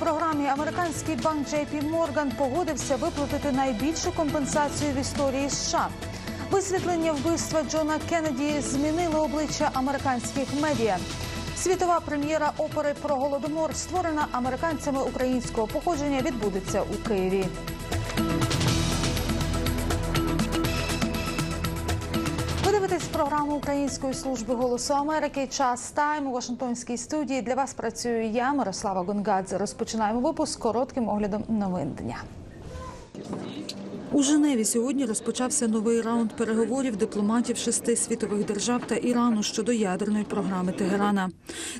Програмі американський банк JP Morgan погодився виплатити найбільшу компенсацію в історії США. Висвітлення вбивства Джона Кеннеді змінило обличчя американських медіа. Світова прем'єра опери про голодомор, створена американцями українського походження, відбудеться у Києві. Дивитесь програму Української служби голосу Америки. Час тайм у Вашингтонській студії. Для вас працюю я, Мирослава Гонгадзе. Розпочинаємо випуск з коротким оглядом новин дня. У Женеві сьогодні розпочався новий раунд переговорів дипломатів шести світових держав та Ірану щодо ядерної програми Тегерана.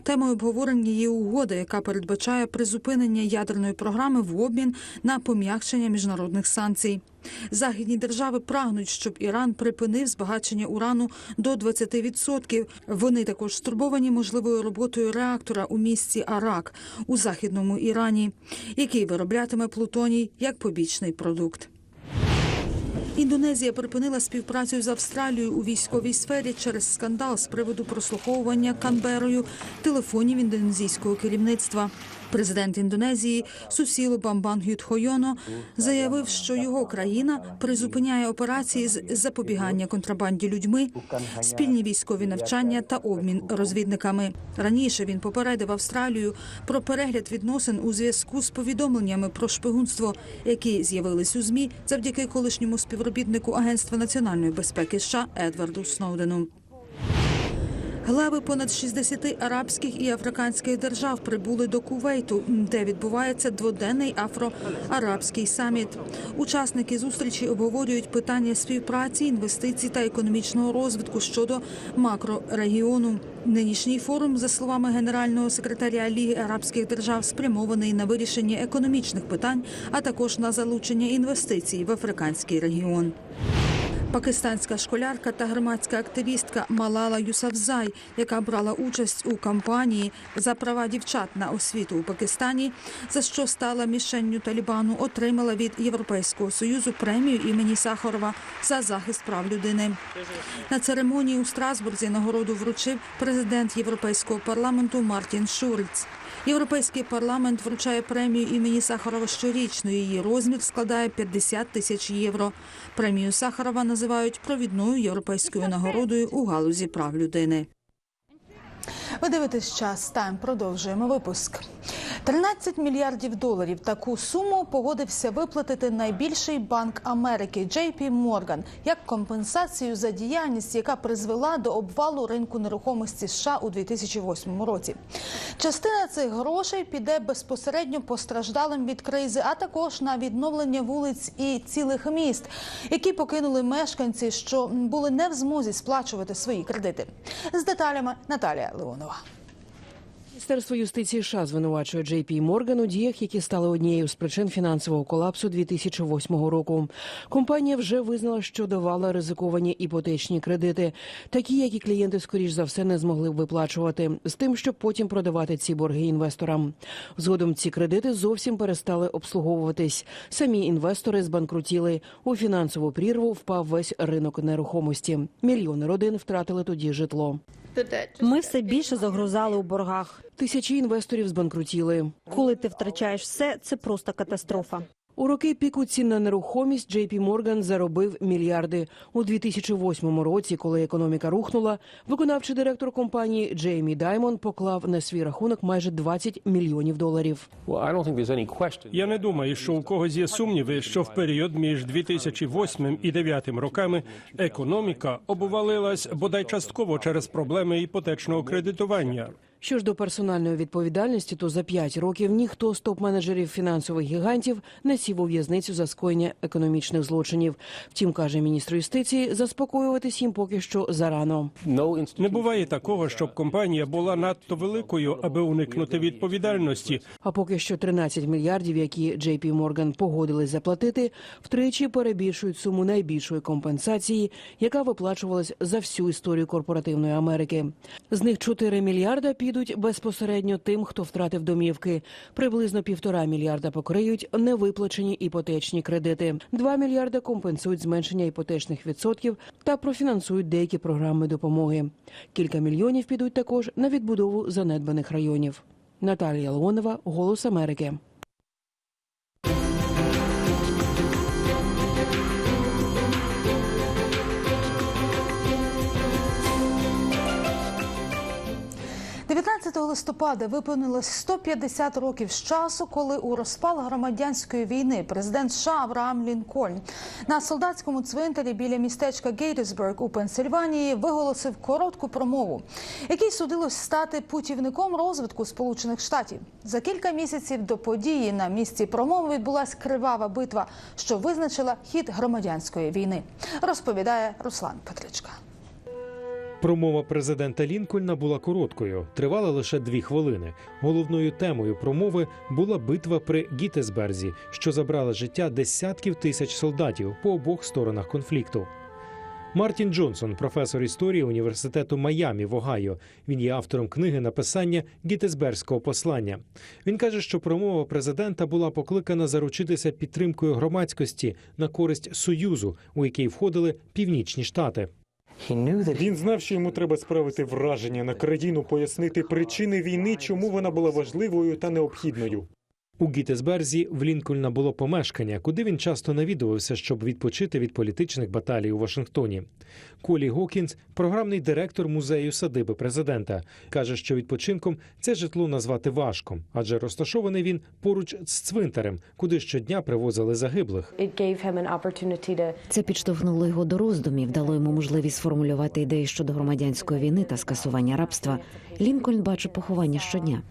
Темою обговорення є угода, яка передбачає призупинення ядерної програми в обмін на пом'якшення міжнародних санкцій. Західні держави прагнуть, щоб Іран припинив збагачення урану до 20%. Вони також стурбовані можливою роботою реактора у місті Арак у західному Ірані, який вироблятиме плутоній як побічний продукт. Індонезія припинила співпрацю з Австралією у військовій сфері через скандал з приводу прослуховування Канберою телефонів індонезійського керівництва. Президент Індонезії Сусіло Бамбан Гютхойоно заявив, що його країна призупиняє операції з запобігання контрабанді людьми, спільні військові навчання та обмін розвідниками. Раніше він попередив Австралію про перегляд відносин у зв'язку з повідомленнями про шпигунство, які з'явились у змі завдяки колишньому співробітнику Агентства національної безпеки США Едварду Сноудену. Глави понад 60 арабських і африканських держав прибули до Кувейту, де відбувається дводенний афро-арабський саміт. Учасники зустрічі обговорюють питання співпраці, інвестицій та економічного розвитку щодо макрорегіону. Нинішній форум, за словами генерального секретаря Ліги арабських держав, спрямований на вирішення економічних питань, а також на залучення інвестицій в африканський регіон. Пакистанська школярка та громадська активістка Малала Юсафзай, яка брала участь у кампанії за права дівчат на освіту у Пакистані, за що стала мішенню Талібану, отримала від Європейського союзу премію імені Сахарова за захист прав людини. На церемонії у Страсбурзі нагороду вручив президент Європейського парламенту Мартін Шульц. Європейський парламент вручає премію імені Сахарова щорічно. Її розмір складає 50 тисяч євро. Премію Сахарова називають провідною європейською нагородою у галузі прав людини. Ви дивитесь час тайм. Продовжуємо випуск. 13 мільярдів доларів. Таку суму погодився виплатити найбільший банк Америки JP Morgan як компенсацію за діяльність, яка призвела до обвалу ринку нерухомості США у 2008 році. Частина цих грошей піде безпосередньо постраждалим від кризи, а також на відновлення вулиць і цілих міст, які покинули мешканці, що були не в змозі сплачувати свої кредити. З деталями Наталія Леонова. 좋아. Міністерство юстиції США звинувачує Пі Морган у діях, які стали однією з причин фінансового колапсу 2008 року. Компанія вже визнала, що давала ризиковані іпотечні кредити, такі, які клієнти скоріш за все не змогли б виплачувати, з тим, щоб потім продавати ці борги інвесторам. Згодом ці кредити зовсім перестали обслуговуватись. Самі інвестори збанкрутіли. У фінансову прірву впав весь ринок нерухомості. Мільйони родин втратили тоді житло. Ми все більше загрузали у боргах. Тисячі інвесторів збанкрутіли. Коли ти втрачаєш все, це просто катастрофа. У роки піку цін на нерухомість Пі Морган заробив мільярди. У 2008 році, коли економіка рухнула, виконавчий директор компанії Джеймі Даймон поклав на свій рахунок майже 20 мільйонів доларів. Я не думаю, що у когось є сумніви, що в період між 2008 і 2009 роками економіка обвалилась бодай частково через проблеми іпотечного кредитування. Що ж до персональної відповідальності, то за 5 років ніхто з топ-менеджерів фінансових гігантів не сів у в'язницю за скоєння економічних злочинів. Втім, каже міністр юстиції, заспокоюватись їм поки що зарано. Не буває такого, щоб компанія була надто великою, аби уникнути відповідальності. А поки що 13 мільярдів, які JP Morgan погодились заплатити, втричі перебільшують суму найбільшої компенсації, яка виплачувалась за всю історію корпоративної Америки. З них 4 мільярда підуть безпосередньо тим, хто втратив домівки. Приблизно півтора мільярда покриють невиплачені іпотечні кредити. Два мільярда компенсують зменшення іпотечних відсотків та профінансують деякі програми допомоги. Кілька мільйонів підуть також на відбудову занедбаних районів. Наталія Леонова, Голос Америки. – 19 листопада виповнилось 150 років з часу, коли у розпал громадянської війни президент США Авраам Лінкольн на солдатському цвинтарі біля містечка Гейтсберг у Пенсильванії виголосив коротку промову, якій судилось стати путівником розвитку Сполучених Штатів. За кілька місяців до події на місці промови відбулася кривава битва, що визначила хід громадянської війни. Розповідає Руслан Петричка. Промова президента Лінкольна була короткою, тривала лише дві хвилини. Головною темою промови була битва при Гітесберзі, що забрала життя десятків тисяч солдатів по обох сторонах конфлікту. Мартін Джонсон, професор історії університету Майамі в Огайо. Він є автором книги написання Гітесберзького послання. Він каже, що промова президента була покликана заручитися підтримкою громадськості на користь союзу, у який входили північні штати. Він знав, що йому треба справити враження на країну, пояснити причини війни, чому вона була важливою та необхідною. У Гітесберзі в Лінкольна було помешкання, куди він часто навідувався, щоб відпочити від політичних баталій у Вашингтоні. Колі Гокінс, програмний директор музею садиби президента, каже, що відпочинком це житло назвати важко, адже розташований він поруч з цвинтарем, куди щодня привозили загиблих. Це підштовхнуло його до роздумів, дало йому можливість сформулювати ідеї щодо громадянської війни та скасування рабства. Лінкольн бачив поховання щодня.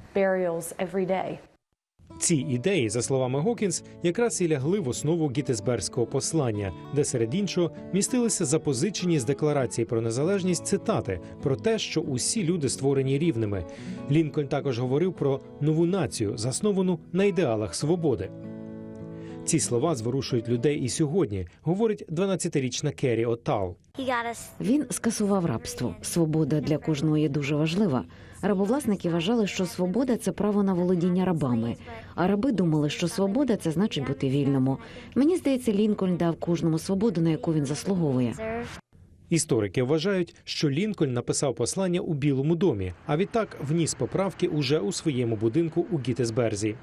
Ці ідеї, за словами Гокінс, якраз і лягли в основу гітесберзького послання, де серед іншого містилися запозичені з декларації про незалежність цитати про те, що усі люди створені рівними. Лінкольн також говорив про нову націю, засновану на ідеалах свободи. Ці слова зворушують людей і сьогодні, говорить 12-річна Керрі Отал. Він скасував рабство. Свобода для кожного є дуже важлива. Рабовласники вважали, що свобода це право на володіння рабами. А раби думали, що свобода це значить бути вільному. Мені здається, Лінкольн дав кожному свободу, на яку він заслуговує. Історики вважають, що Лінкольн написав послання у Білому домі, а відтак вніс поправки уже у своєму будинку у Гітесберзі.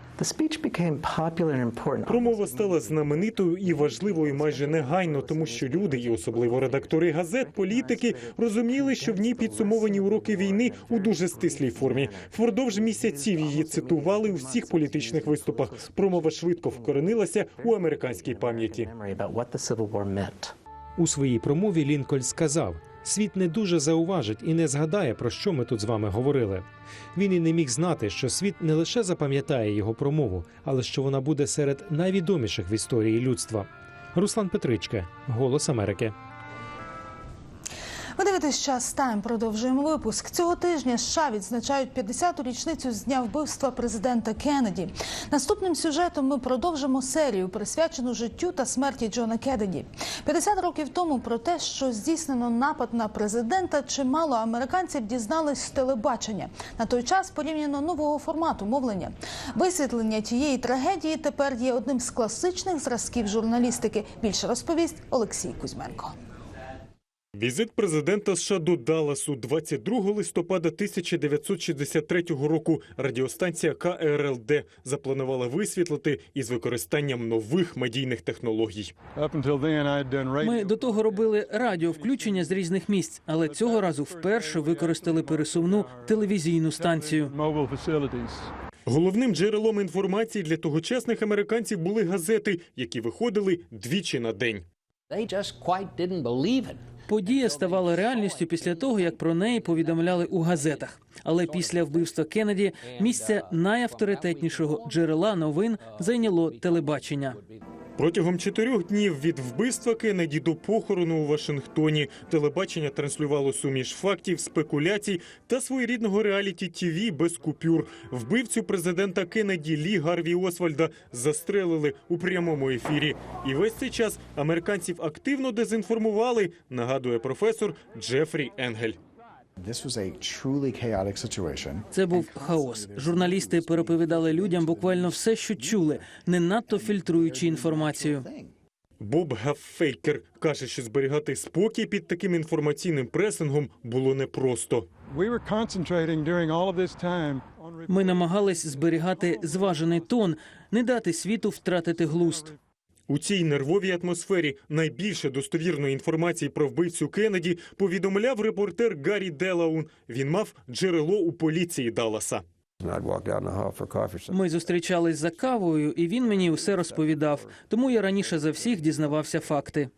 Промова стала знаменитою і важливою майже негайно, тому що люди, і особливо редактори газет, політики, розуміли, що в ній підсумовані уроки війни у дуже стислій формі. Впродовж місяців її цитували у всіх політичних виступах. Промова швидко вкоренилася у американській пам'яті. У своїй промові Лінкольн сказав: світ не дуже зауважить і не згадає, про що ми тут з вами говорили. Він і не міг знати, що світ не лише запам'ятає його промову, але що вона буде серед найвідоміших в історії людства. Руслан Петричка, Голос Америки. Ви дивитесь час тайм. Продовжуємо випуск. Цього тижня США відзначають 50-ту річницю з дня вбивства президента Кеннеді. Наступним сюжетом ми продовжимо серію, присвячену життю та смерті Джона Кеннеді. 50 років тому про те, що здійснено напад на президента, чимало американців дізнались з телебачення. На той час порівняно нового формату мовлення. Висвітлення тієї трагедії тепер є одним з класичних зразків журналістики. Більше розповість Олексій Кузьменко. Візит президента США до Далласу 22 листопада 1963 року. Радіостанція КРЛД запланувала висвітлити із використанням нових медійних технологій. Ми до того робили радіовключення з різних місць, але цього разу вперше використали пересувну телевізійну станцію. Головним джерелом інформації для тогочасних американців були газети, які виходили двічі на день. Подія ставала реальністю після того, як про неї повідомляли у газетах. Але після вбивства Кеннеді місце найавторитетнішого джерела новин зайняло телебачення. Протягом чотирьох днів від вбивства Кеннеді до похорону у Вашингтоні телебачення транслювало суміш фактів, спекуляцій та своєрідного реаліті ТІВІ без купюр. Вбивцю президента Кеннеді Лі Гарві Освальда застрелили у прямому ефірі. І весь цей час американців активно дезінформували, нагадує професор Джефрі Енгель. Це був хаос. Журналісти переповідали людям буквально все, що чули, не надто фільтруючи інформацію. Боб Гаффейкер каже, що зберігати спокій під таким інформаційним пресингом було непросто. Ми намагались зберігати зважений тон, не дати світу втратити глузд. У цій нервовій атмосфері найбільше достовірної інформації про вбивцю Кеннеді повідомляв репортер Гаррі Делаун. Він мав джерело у поліції Далласа. Ми зустрічались за кавою, і він мені усе розповідав. Тому я раніше за всіх дізнавався факти.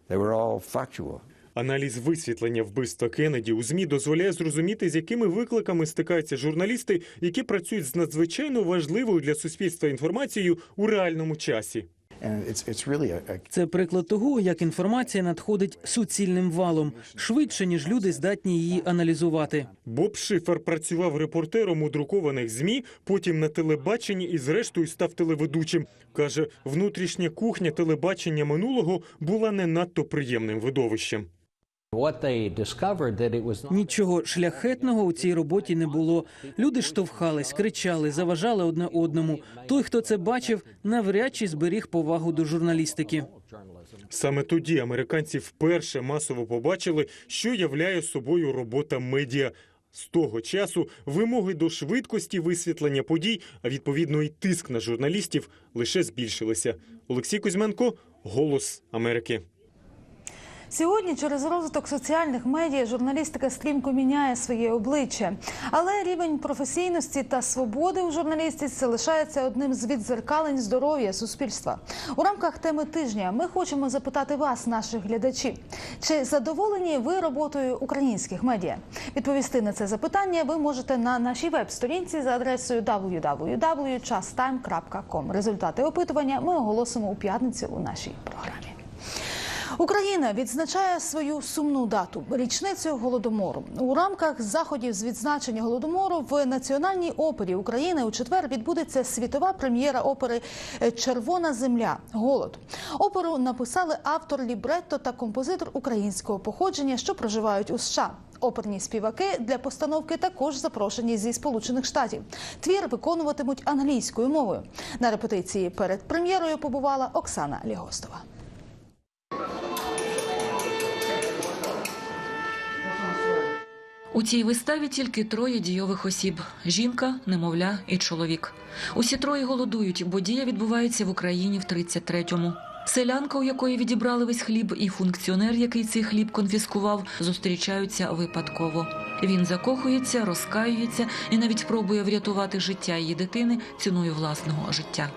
Аналіз висвітлення вбивства Кеннеді у змі дозволяє зрозуміти, з якими викликами стикаються журналісти, які працюють з надзвичайно важливою для суспільства інформацією у реальному часі. Це приклад того, як інформація надходить суцільним валом, швидше ніж люди здатні її аналізувати. Боб Шифер працював репортером у друкованих змі, потім на телебаченні і зрештою став телеведучим. Каже, внутрішня кухня телебачення минулого була не надто приємним видовищем. Нічого шляхетного у цій роботі не було. Люди штовхались, кричали, заважали одне одному. Той, хто це бачив, навряд чи зберіг повагу до журналістики. Саме тоді американці вперше масово побачили, що являє собою робота медіа. З того часу вимоги до швидкості висвітлення подій, а відповідно і тиск на журналістів лише збільшилися. Олексій Кузьменко, Голос Америки. Сьогодні через розвиток соціальних медіа журналістика стрімко міняє своє обличчя, але рівень професійності та свободи у журналістиці лишається одним з відзеркалень здоров'я суспільства. У рамках теми тижня ми хочемо запитати вас, наших глядачів, чи задоволені ви роботою українських медіа? Відповісти на це запитання ви можете на нашій веб-сторінці за адресою www.chastime.com. Результати опитування ми оголосимо у п'ятницю у нашій програмі. Україна відзначає свою сумну дату річницю голодомору. У рамках заходів з відзначення голодомору в Національній опері України у четвер відбудеться світова прем'єра опери Червона земля. Голод. Оперу написали автор лібретто та композитор українського походження, що проживають у США. Оперні співаки для постановки також запрошені зі Сполучених Штатів. Твір виконуватимуть англійською мовою. На репетиції перед прем'єрою побувала Оксана Лігостова. У цій виставі тільки троє дійових осіб: жінка, немовля і чоловік. Усі троє голодують, бо дія відбувається в Україні в 33-му. Селянка, у якої відібрали весь хліб, і функціонер, який цей хліб конфіскував, зустрічаються випадково. Він закохується, розкаюється і навіть пробує врятувати життя її дитини ціною власного життя.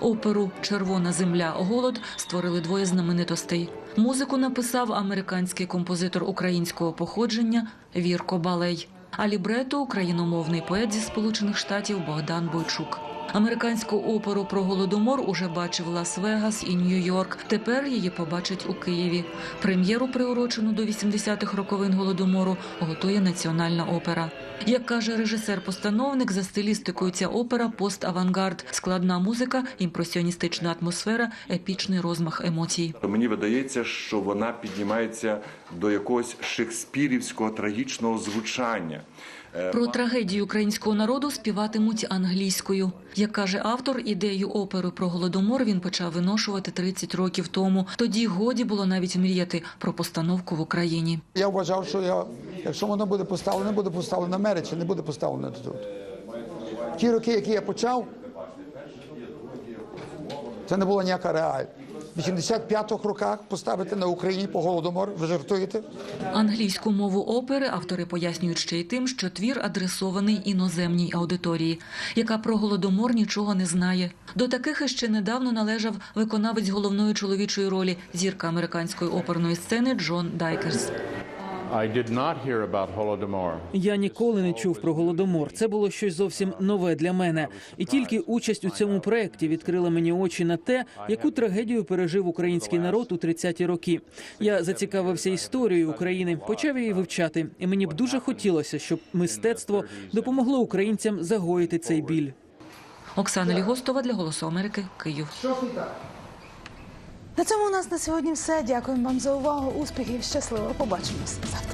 Оперу Червона земля голод створили двоє знаменитостей. Музику написав американський композитор українського походження Вірко Балей, а лібрето україномовний поет зі Сполучених Штатів Богдан Бойчук. Американську оперу про голодомор уже бачив Лас-Вегас і Нью-Йорк. Тепер її побачать у Києві. Прем'єру, приурочену до 80-х роковин голодомору, готує Національна опера. Як каже режисер-постановник, за стилістикою ця опера пост-авангард, складна музика, імпресіоністична атмосфера, епічний розмах емоцій. Мені видається, що вона піднімається до якогось шекспірівського трагічного звучання. Про трагедію українського народу співатимуть англійською. Як каже автор, ідею опери про голодомор він почав виношувати 30 років тому. Тоді годі було навіть мріяти про постановку в Україні. Я вважав, що я, якщо воно буде поставлене, буде поставлено в Америці, не буде поставлено тут. Ті роки, які я почав, це не була ніяка реаль. В 85-х роках поставити на Україні по голодомор, ви жартуєте? Англійську мову опери автори пояснюють ще й тим, що твір адресований іноземній аудиторії, яка про голодомор нічого не знає. До таких іще недавно належав виконавець головної чоловічої ролі зірка американської оперної сцени Джон Дайкерс. Я ніколи не чув про голодомор. Це було щось зовсім нове для мене. І тільки участь у цьому проєкті відкрила мені очі на те, яку трагедію пережив український народ у 30-ті роки. Я зацікавився історією України, почав її вивчати, і мені б дуже хотілося, щоб мистецтво допомогло українцям загоїти цей біль. Оксана Лігостова для Голосу Америки, Київ. На цьому у нас на сьогодні все. Дякуємо вам за увагу. Успіхів, щасливо. Побачимось завтра.